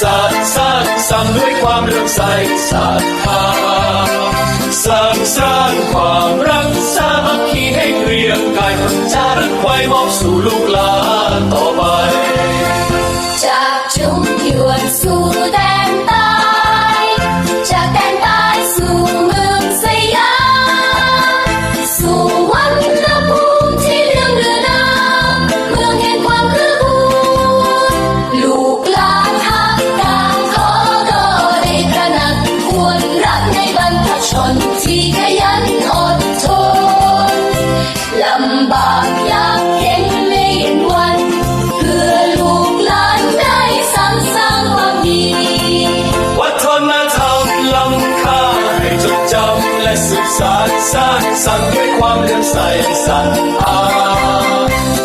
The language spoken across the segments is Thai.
สาดสร้างดซ้ำด้วยความเรื่องใสสาดพาสร้างสร้างความรักสามัคคีให้เรียงกายคนจารึกไว้มอบสู่ลูกหลาน รรพชนที่ขยันอดทนลำบากยากเข็นไม่เย็นวัน เพื่อลูกหลานได้สร้างสร้างความดีวัฒนธรรมล้ำค่าให้จดจำและสืบสานสร้างสรรค์ด้วยความเลื่อมใสศรัทธา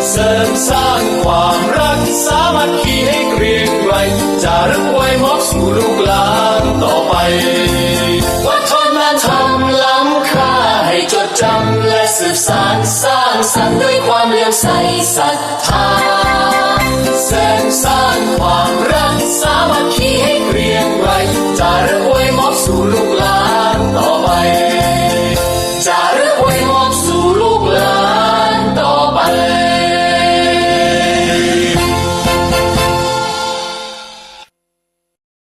เสริมสร้างความรักสามัคคีให้เกรียงไกรจารึกไว้มอบสู่ลูกหลานต่อไป จด